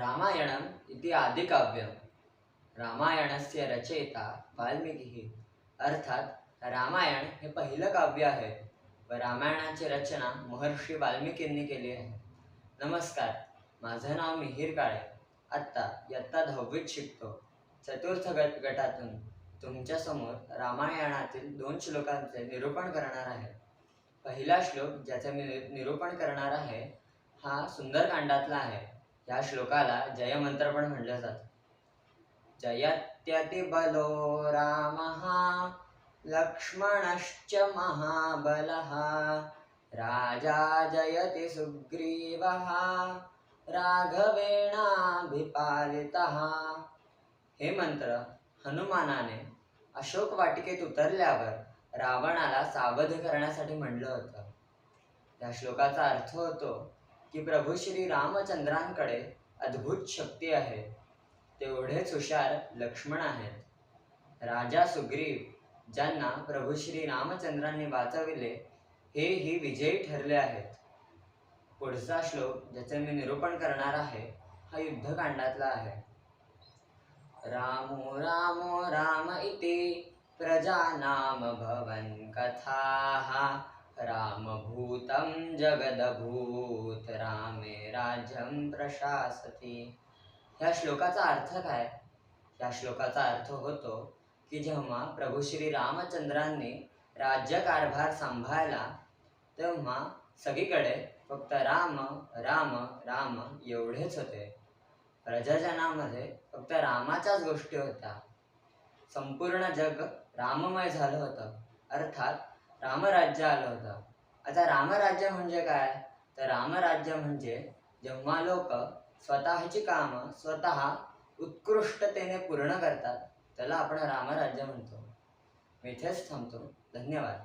रामायणम् इति आदिकाव्यं रामायणस्य रचयिता वाल्मिकी। अर्थात रामायण हे पहिलं काव्य आहे व रामायणाची रचना महर्षी वाल्मिकींनी केली आहे। नमस्कार माझं नाव मिहीर काळे। आत्ता इयत्ता दहावीत शिकतो। चतुर्थ गट गटातून तुमच्यासमोर रामायणातील दोन श्लोकांचे निरूपण करणार आहे। पहिला श्लोक ज्याचे मी नि- निरूपण करणार आहे हा सुंदरकांडातला आहे। या श्लोकाला जयमंत्र पण म्हणलं जातं. जयत्यति बलो रामः लक्ष्मणश्च महाबलः राजा जयति सुग्रीवः राघवेणाभिपालितः। हे मंत्र हनुमानाने अशोक वाटिकेत उतरल्यावर रावणाला सावध करण्यासाठी म्हणलं होतं. या श्लोकाचा अर्थ होतो की प्रभू श्री रामचंद्रांकडे अद्भुत शक्ती आहे. तेवढेच हुशार लक्ष्मण आहेत. राजा सुग्रीव ज्यांना प्रभू श्री रामचंद्रांनी वाचविले हे ही विजयी ठरले आहेत. पुढचा श्लोक ज्याचे मी निरूपण करणार आहे हा युद्धकांडातला आहे. रामो रामो राम इति प्रजानाम भवन कथाः. रामभूतं जगदभूत रामे राज्यं प्रशासती. ह्या श्लोकाचा अर्थ काय? या श्लोकाचा अर्थ होतो की जेव्हा प्रभू श्री रामचंद्रांनी राज्यकारभार सांभाळला तेव्हा सगळीकडे फक्त राम राम राम एवढेच होते. प्रजाजनामध्ये फक्त रामाच्याच गोष्टी होत्या. संपूर्ण जग राममय झालं होतं. अर्थात रामराज्य आलं होतं. आता रामराज्य म्हणजे काय? तर रामराज्य म्हणजे जेव्हा लोक स्वतःची कामं स्वतः उत्कृष्टतेने पूर्ण करतात त्याला आपण रामराज्य म्हणतो. मी इथेच थांबतो. धन्यवाद.